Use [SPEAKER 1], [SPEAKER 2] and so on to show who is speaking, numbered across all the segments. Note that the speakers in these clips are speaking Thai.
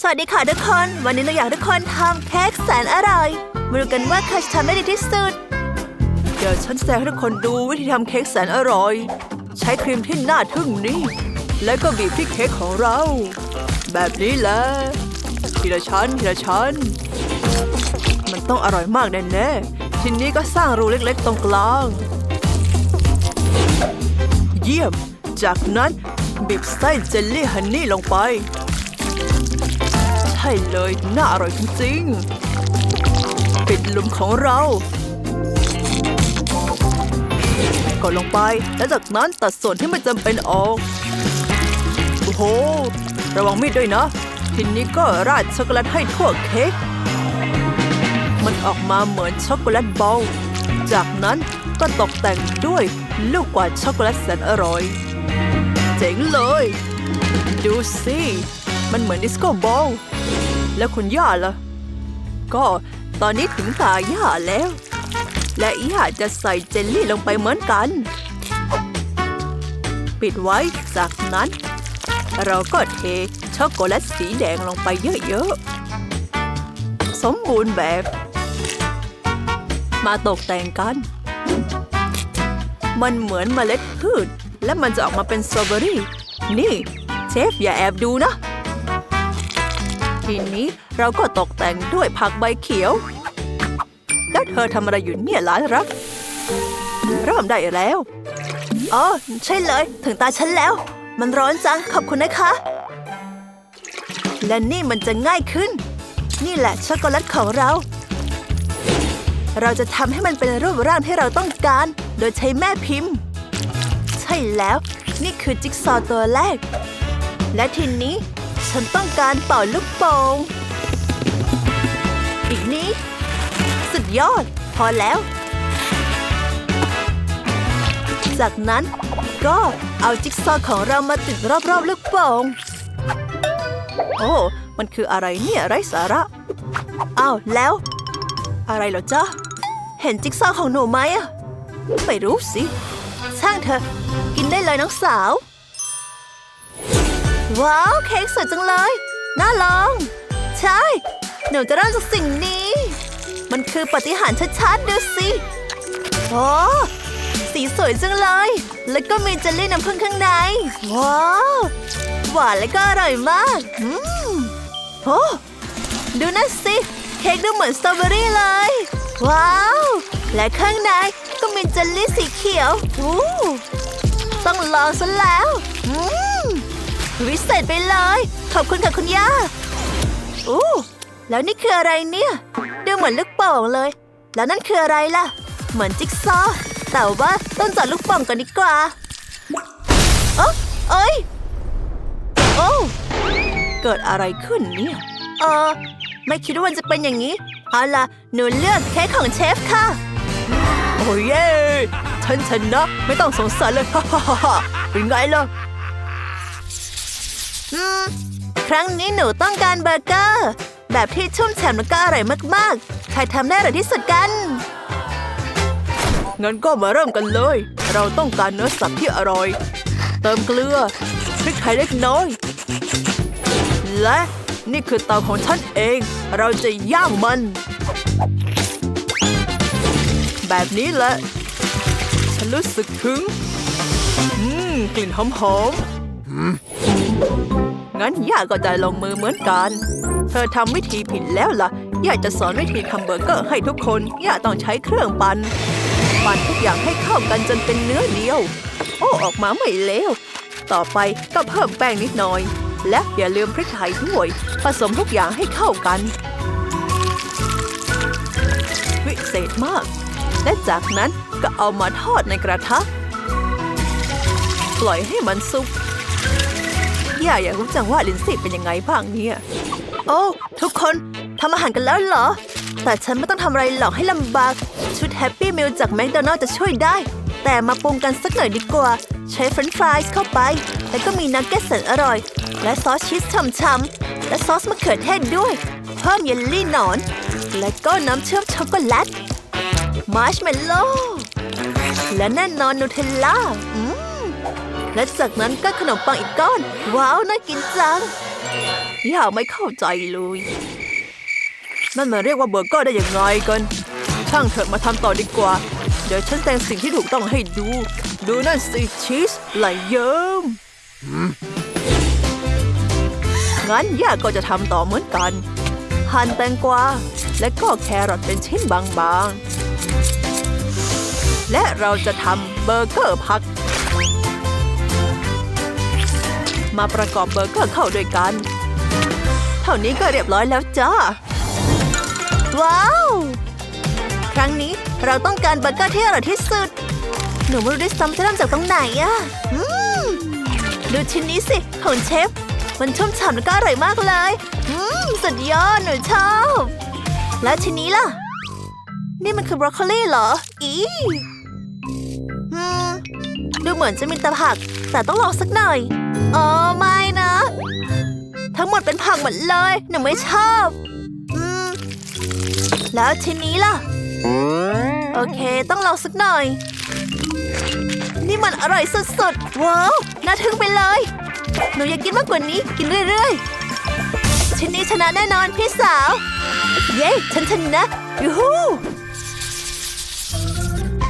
[SPEAKER 1] สวัสดีค่ะทุกคน วันนี้เราอยากทุกคนทำเค้กแสนอร่อย มาดูกันว่าใครจะทำได้ดีที่สุด เดี๋ยวฉันแสดงให้ทุกคนดูวิธีทำเค้กแสนอร่อย ใช้ครีมที่น่าทึ่งนี้ แล้วก็บีบที่เค้กของเรา แบบนี้แหละทีละชั้นทีละชั้น มันต้องอร่อยมากแน่ๆทีนี้ก็สร้างรูเล็กๆ ตรงกลาง เยี่ยม จากนั้นบีบไส้เจลลี่ฮันนี่ลงไป เลย น่าอร่อยจริงๆ ปิดลุมของเรา กดลงไป แล้วจากนั้นตัดส่วนที่ไม่จำเป็นออก โอ้โห ระวังมีดด้วยนะ ทีนี้ก็ราดช็อกโกแลตให้ทั่วเค้ก มันออกมาเหมือนช็อกโกแลตบอล จากนั้นก็ตกแต่งด้วยลูกกวาดช็อกโกแลตแสนอร่อย เจ๋งเลย ดูสิ มันเหมือนดิสโก้บอล แล้วคุณย่าล่ะ ก็ตอนนี้ถึงตาย่าแล้ว และย่าจะใส่เจลลี่ลงไปเหมือนกัน ปิดไว้จากนั้น เราก็เทช็อกโกแลตสีแดงลงไปเยอะๆ สมบูรณ์แบบ มาตกแต่งกัน มันเหมือนเมล็ดพืช และมันจะออกมาเป็นสตรอเบอรี่ นี่ เชฟอย่าแอบดูนะ ทีนี้เราก็ตกแต่งด้วยผักใบเขียว แล้วเธอทำอะไรอยู่เนี่ยหลานรัก เริ่มได้แล้วอ๋อใช่เลย ถึงตาฉันแล้ว มันร้อนจังขอบคุณนะคะ และนี่มันจะง่ายขึ้น นี่แหละช็อกโกแลตของเรา เราจะทำให้มันเป็นรูปร่างที่เราต้องการ โดยใช้แม่พิมพ์ ใช่แล้ว นี่คือจิ๊กซอว์ตัวแรก และทีนี้ ฉันต้องการเป่าลูกโป่งอีกนี้ สุดยอด พอแล้ว จากนั้นก็เอาจิ๊กซอว์ของเรามาติดรอบๆลูกโป่งโอ้ มันคืออะไรเนี่ยไร้สาระ อ้าวแล้ว อะไรเหรอจ๊ะ เห็นจิ๊กซอว์ของหนูไหมอะไม่รู้สิ ช่างเถอะ กินได้เลยน้องสาว ว้าวเค้กสวยจังเลย น่าลอง ใช่ หนูจะเริ่มจากสิ่งนี้ มันคือปฏิหารชัดๆดูสิโอ้สีสวยจังเลย แล้วก็มีเจลลี่น้ำผึ้งข้างใน ว้าว หวานและก็อร่อยมาก อืมโอ้ดูนั่นสิ เค้กดูเหมือนสตรอเบอรี่เลย ว้าว และข้างในก็มีเจลลี่สีเขียวอู้ต้องลองซะแล้ว อืม วิเศษไปเลย ขอบคุณค่ะคุณย่าอู้แล้วนี่คืออะไรเนี่ย ดูเหมือนลูกโป่งเลย แล้วนั่นคืออะไรล่ะ เหมือนจิ๊กซอว์แต่ว่าต้องจัดลูกโป่งกันดีกว่าเอ้อเอ้ยโอ้เกิดอะไรขึ้นเนี่ยเออไม่คิดว่ามันจะเป็นอย่างนี้เอาล่ะหนูเลือกเค้กของเชฟค่ะ โอ้เย่ฉันชนะไม่ต้องสงสัยเลยฮ่าฮ่าฮ่าเป็นไงล่ะ อืม ครั้งนี้หนูต้องการเบอร์เกอร์ แบบที่ชุ่มฉ่ำและก็อร่อยมากๆ ใครทำได้อร่อยที่สุดกัน งั้นก็มาเริ่มกันเลย เราต้องการเนื้อสัตว์ที่อร่อย เติมเกลือพริกไทยเล็กน้อย และนี่คือเตาของฉันเอง เราจะย่างมัน แบบนี้แหละ ฉันรู้สึกถึง อืม กลิ่นหอมๆ งั้นย่าก็จะลงมือเหมือนกัน เธอทำวิธีผิดแล้วล่ะ ย่าจะสอนวิธีทำเบอร์เกอร์ให้ทุกคน ย่าต้องใช้เครื่องปั่น ปั่นทุกอย่างให้เข้ากันจนเป็นเนื้อเดียว โอ้ ออกมาไม่เลว ต่อไปก็เพิ่มแป้งนิดหน่อย และอย่าลืมพริกไทยด้วย ผสมทุกอย่างให้เข้ากัน วิเศษมาก และจากนั้นก็เอามาทอดในกระทะ ปล่อยให้มันสุก ย่าอยากรู้จังว่าลินซี่เป็นยังไงบ้างเนี่ย โอ้ ทุกคนทำอาหารกันแล้วเหรอ แต่ฉันไม่ต้องทำอะไรหรอกให้ลำบาก ชุดแฮปปี้มิลจากแมคโดนัลล์จะช่วยได้ แต่มาปรุงกันสักหน่อยดีกว่า ใช้เฟรนช์ฟรายส์เข้าไป แล้วก็มีนักเก็ตแสนอร่อย และซอสชีสช่ำๆและซอสมะเขือเทศด้วย เพิ่มเยลลี่หนอน และก็น้ำเชื่อมช็อกโกแลตมาร์ชเมลโล่และแน่นอนนูเทลล่าอืม และจากนั้นก็ขนมปังอีกก้อน ว้าวน่ากินจังย่าไม่เข้าใจเลยนั่นมาเรียกว่าเบอร์เกอร์ได้ยังไงกัน ช่างเถอะมาทำต่อดีกว่า เดี๋ยวฉันแต่งสิ่งที่ถูกต้องให้ดู ดูนั่นสิชีสไหลเยิ้มงั้นย่าก็จะทำต่อเหมือนกัน หั่นแตงกวาและก็แครอทเป็นชิ้นบางๆ และเราจะทำเบอร์เกอร์ผัก มาประกอบเบอร์เกอร์เข้าด้วยกัน เท่านี้ก็เรียบร้อยแล้วจ้า ว้าว ครั้งนี้เราต้องการเบอร์เกอร์ที่อร่อยที่สุด หนูไม่รู้ด้วยซ้ำจะเริ่มจากตรงไหนอะอืมดูชิ้นนี้สิ ของเชฟ มันชุ่มฉ่ำแล้วก็อร่อยมากเลย อืม สุดยอด หนูชอบ แล้วชิ้นนี้ล่ะ นี่มันคือบรอกโคลีเหรอ อีอืม ดูเหมือนจะมีแต่ผัก แต่ต้องลองสักหน่อยอ๋อไม่นะ ทั้งหมดเป็นผักหมดเลยหนูไม่ชอบอืมแล้วชิ้นนี้ล่ะ โอเค ต้องลองสักหน่อย นี่มันอร่อยสุดๆ ว้าว น่าทึ่งไปเลย หนูอยากกินมากกว่านี้ กินเรื่อยๆ ชิ้นนี้ชนะแน่นอนพี่สาว เย้ ฉันชนะยูฮู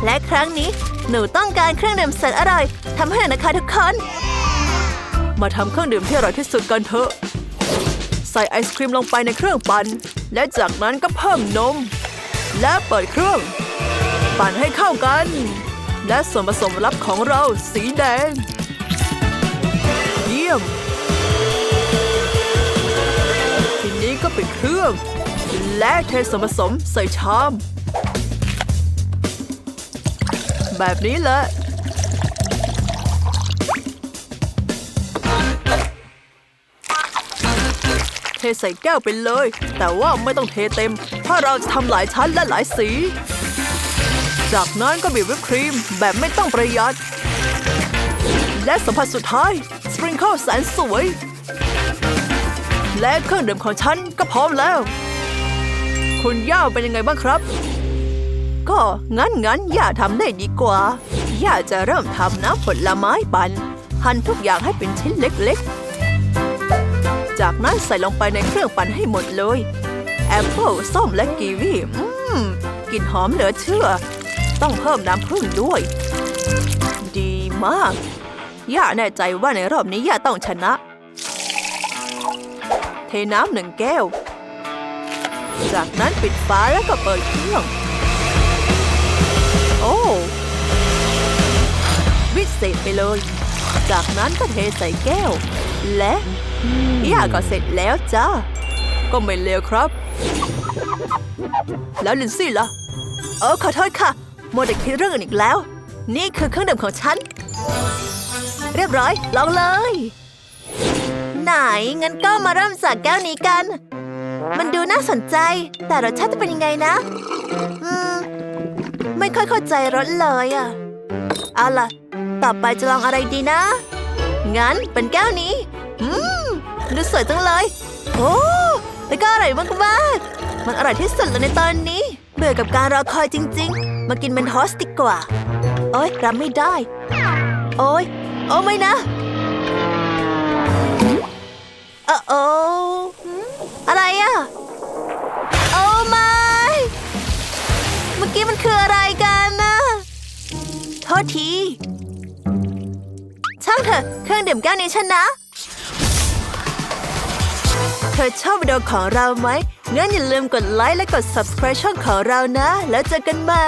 [SPEAKER 1] และครั้งนี้หนูต้องการเครื่องดื่มแสนอร่อยทำให้หน่อยนะคะทุกคน มาทำเครื่องดื่มที่อร่อยที่สุดกันเถอะ ใส่ไอศครีมลงไปในเครื่องปั่นและจากนั้นก็เพิ่มนม และเปิดเครื่อง ปั่นให้เข้ากัน และส่วนผสมลับของเราสีแดง เยี่ยม ทีนี้ก็ปิดเครื่อง และเทส่วนผสมใส่ชาม แบบนี้แหละ เทใส่แก้วไปเลย แต่ว่าไม่ต้องเทเต็มเพราะเราจะทำหลายชั้นและหลายสี จากนั้นก็บีบวิปครีมแบบไม่ต้องประหยัด และสัมผัสสุดท้าย สปริงเกิลแสนสวย และเครื่องดื่มของฉันก็พร้อมแล้ว คุณย่าเป็นยังไงบ้างครับ ก็งั้นงั้นอย่าทำได้ดีกว่าย่าจะเริ่มทำน้ำผลไม้ปั่นหั่นทุกอย่างให้เป็นชิ้นเล็กๆ จากนั้นใส่ลงไปในเครื่องปั่นให้หมดเลย แอปเปิลส้มและกีวีอืมกลิ่นหอมเหลือเชื่อ ต้องเพิ่มน้ำผึ้งด้วย ดีมาก ย่าแน่ใจว่าในรอบนี้ย่าต้องชนะ เทน้ำหนึ่งแก้ว จากนั้นปิดฝาแล้วก็เปิดเครื่อง โอ้วิเศษไปเลย จากนั้นก็เทใส่แก้ว และย่าก็เสร็จแล้วจ้า ก็ไม่เลวครับ แล้วลินซี่ล่ะ เออขอโทษค่ะโมวแต่คิดเรื่องอื่นอีกแล้ว นี่คือเครื่องดื่มของฉัน เรียบร้อย ลองเลย ไหน งั้นก็มาเริ่มจากแก้วนี้กัน มันดูน่าสนใจ แต่รสชาติจะเป็นยังไงนะ อืม ไม่ค่อยเข้าใจรสเลยอะ เอาล่ะ ต่อไปจะลองอะไรดีนะ งั้นเป็นแก้วนี้ อืม ดูสวยจังเลย โอ้แล้วก็อร่อยมากๆ มันอร่อยที่สุดเลยในตอนนี้ เบื่อกับการรอคอยจริง ๆ มากินเมนทอสดีกว่า โอ๊ยรับไม่ได้ โอ๊ย โอ้ไม่นะ เออโอ คืออะไรกันนะโทษที ช่างเถอะเครื่องดื่มแก้วนี้ฉันนะ เธอชอบวิดีโอของเราไหมงั้นอย่าลืมกดไลค์และกด subscribe ช่องของเรานะ แล้วเจอกันใหม่